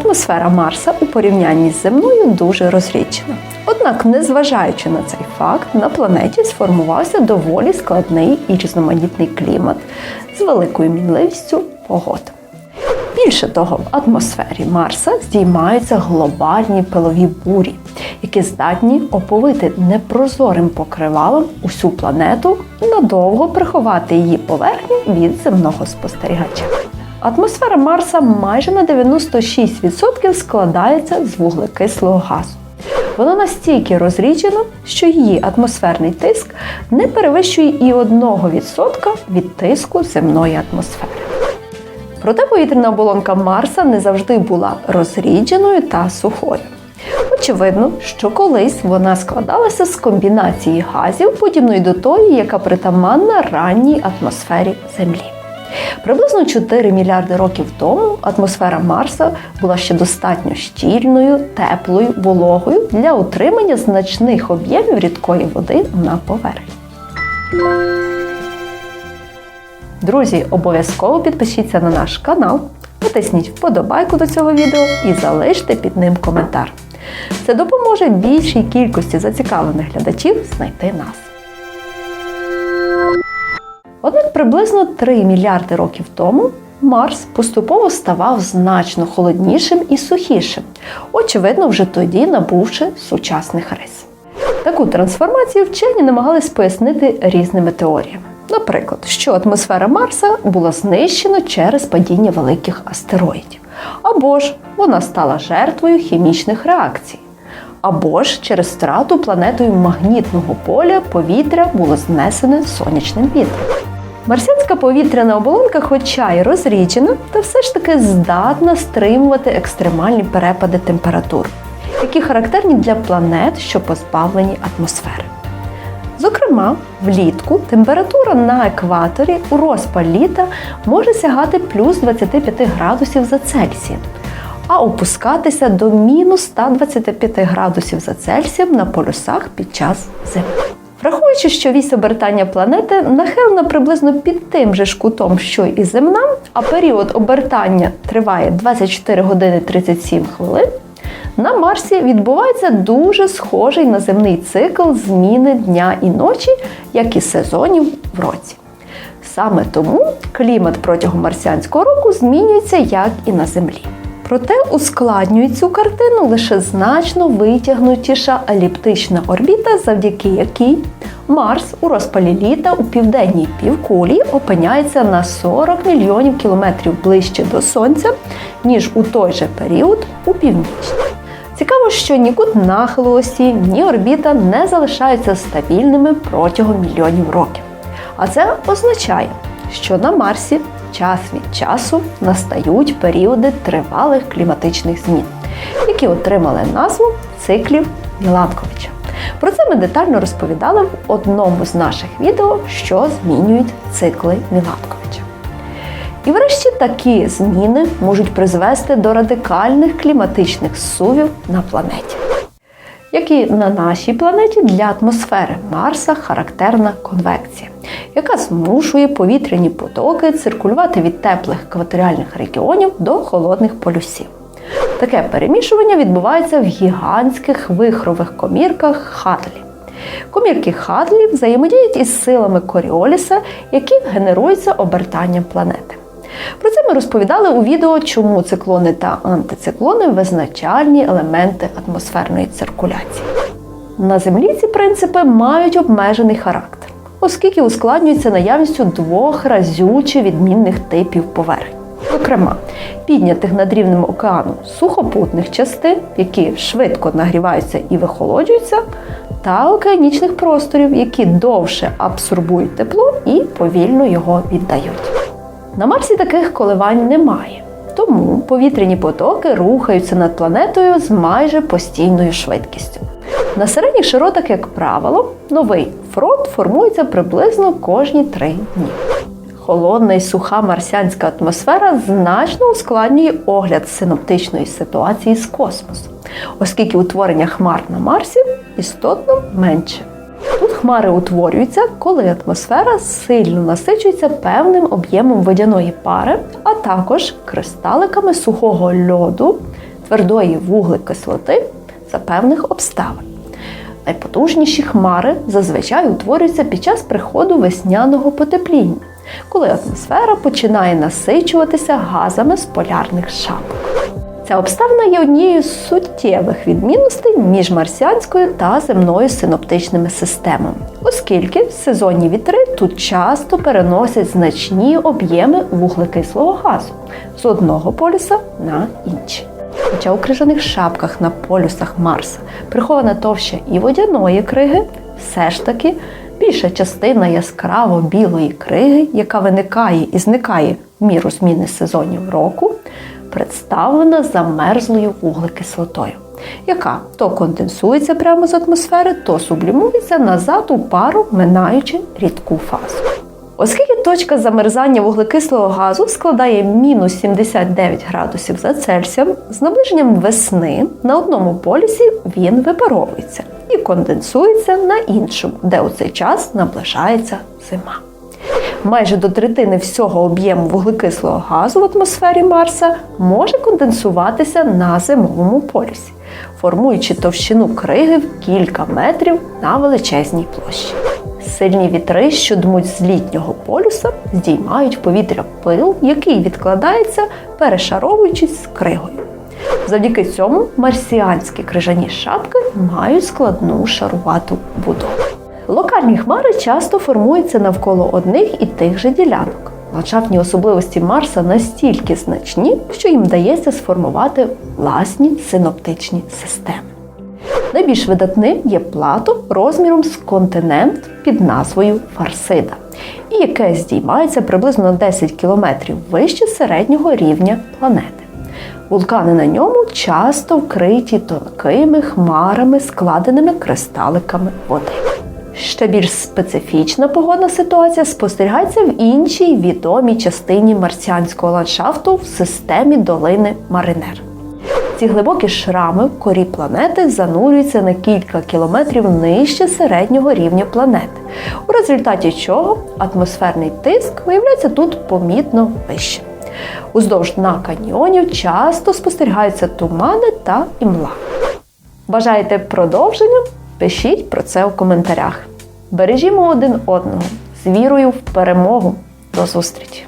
Атмосфера Марса у порівнянні з земною дуже розріджена. Однак, незважаючи на цей факт, на планеті сформувався доволі складний і різноманітний клімат з великою мінливістю погоди. Більше того, в атмосфері Марса здіймаються глобальні пилові бурі, які здатні оповити непрозорим покривалом усю планету і надовго приховати її поверхню від земного спостерігача. Атмосфера Марса майже на 96% складається з вуглекислого газу. Вона настільки розріджена, що її атмосферний тиск не перевищує і 1% від тиску земної атмосфери. Проте повітряна оболонка Марса не завжди була розрідженою та сухою. Очевидно, що колись вона складалася з комбінації газів, подібної до тої, яка притаманна ранній атмосфері Землі. Приблизно 4 мільярди років тому атмосфера Марса була ще достатньо щільною, теплою, вологою для утримання значних об'ємів рідкої води на поверхні. Друзі, обов'язково підпишіться на наш канал, натисніть вподобайку до цього відео і залиште під ним коментар. Це допоможе більшій кількості зацікавлених глядачів знайти нас. Приблизно 3 мільярди років тому Марс поступово ставав значно холоднішим і сухішим, очевидно, вже тоді набувши сучасних рис. Таку трансформацію вчені намагались пояснити різними теоріями. Наприклад, що атмосфера Марса була знищена через падіння великих астероїдів, або ж вона стала жертвою хімічних реакцій, або ж через втрату планетою магнітного поля повітря було знесене сонячним вітром. Марсіанська повітряна оболонка, хоча й розріджена, та все ж таки здатна стримувати екстремальні перепади температур, які характерні для планет, що позбавлені атмосфери. Зокрема, влітку температура на екваторі у розпал літа може сягати плюс 25 градусів за Цельсієм, а опускатися до мінус 125 градусів за Цельсієм на полюсах під час зими. Враховуючи, що вісь обертання планети нахилена приблизно під тим же ж кутом, що і земна, а період обертання триває 24 години 37 хвилин, на Марсі відбувається дуже схожий на земний цикл зміни дня і ночі, як і сезонів в році. Саме тому клімат протягом марсіанського року змінюється як і на Землі. Проте ускладнює цю картину лише значно витягнутіша еліптична орбіта, завдяки якій Марс у розпалі літа у південній півкулі опиняється на 40 мільйонів кілометрів ближче до Сонця, ніж у той же період у північній. Цікаво, що ні кут нахилу ні орбіта не залишаються стабільними протягом мільйонів років. А це означає, що на Марсі час від часу настають періоди тривалих кліматичних змін, які отримали назву циклів Міланковича. Про це ми детально розповідали в одному з наших відео, що змінюють цикли Міланковича. І врешті такі зміни можуть призвести до радикальних кліматичних сувів на планеті. Як і на нашій планеті для атмосфери Марса характерна конвекція, яка змушує повітряні потоки циркулювати від теплих екваторіальних регіонів до холодних полюсів. Таке перемішування відбувається в гігантських вихрових комірках Хадлі. Комірки Хадлі взаємодіють із силами Коріоліса, які генеруються обертанням планети. Про це ми розповідали у відео, чому циклони та антициклони визначальні елементи атмосферної циркуляції. На Землі ці принципи мають обмежений характер, оскільки ускладнюються наявністю двох разюче відмінних типів поверхень. Зокрема, піднятих над рівнем океану сухопутних частин, які швидко нагріваються і вихолоджуються, та океанічних просторів, які довше абсорбують тепло і повільно його віддають. На Марсі таких коливань немає, тому повітряні потоки рухаються над планетою з майже постійною швидкістю. На середніх широтах, як правило, новий фронт формується приблизно кожні три дні. Холодна і суха марсіанська атмосфера значно ускладнює огляд синоптичної ситуації з космосу, оскільки утворення хмар на Марсі істотно менше. Тут хмари утворюються, коли атмосфера сильно насичується певним об'ємом водяної пари, а також кристаликами сухого льоду, твердої вуглекислоти за певних обставин. Найпотужніші хмари зазвичай утворюються під час приходу весняного потепління, коли атмосфера починає насичуватися газами з полярних шапок. Ця обставина є однією з суттєвих відмінностей між марсіанською та земною синоптичними системами, оскільки сезонні вітри тут часто переносять значні об'єми вуглекислого газу з одного полюса на інший. Хоча у крижаних шапках на полюсах Марса прихована товща і водяної криги, все ж таки більша частина яскраво білої криги, яка виникає і зникає в міру зміни сезонів року, представлена замерзлою вуглекислотою, яка то конденсується прямо з атмосфери, то сублімується назад у пару, минаючи рідку фазу. Оскільки точка замерзання вуглекислого газу складає мінус 79 градусів за Цельсієм, з наближенням весни на одному полюсі він випаровується і конденсується на іншому, де у цей час наближається зима. Майже до третини всього об'єму вуглекислого газу в атмосфері Марса може конденсуватися на зимовому полюсі, формуючи товщину криги в кілька метрів на величезній площі. Сильні вітри, що дмуть з літнього полюса, здіймають в повітря пил, який відкладається, перешаровуючись з кригою. Завдяки цьому марсіанські крижані шапки мають складну шарувату будову. Локальні хмари часто формуються навколо одних і тих же ділянок. Ландшафтні особливості Марса настільки значні, що їм вдається сформувати власні синоптичні системи. Найбільш видатним є плато розміром з континент під назвою Фарсида, і яке здіймається приблизно на 10 кілометрів вище середнього рівня планети. Вулкани на ньому часто вкриті тонкими хмарами, складеними кристаликами води. Ще більш специфічна погодна ситуація спостерігається в іншій відомій частині марсіанського ландшафту в системі долини Маринер. Ці глибокі шрами в корі планети занурюються на кілька кілометрів нижче середнього рівня планети, у результаті чого атмосферний тиск виявляється тут помітно вищим. Уздовж дна каньйонів часто спостерігаються тумани та імла. Бажаєте продовження? Пишіть про це у коментарях. Бережімо один одного з вірою в перемогу. До зустрічі!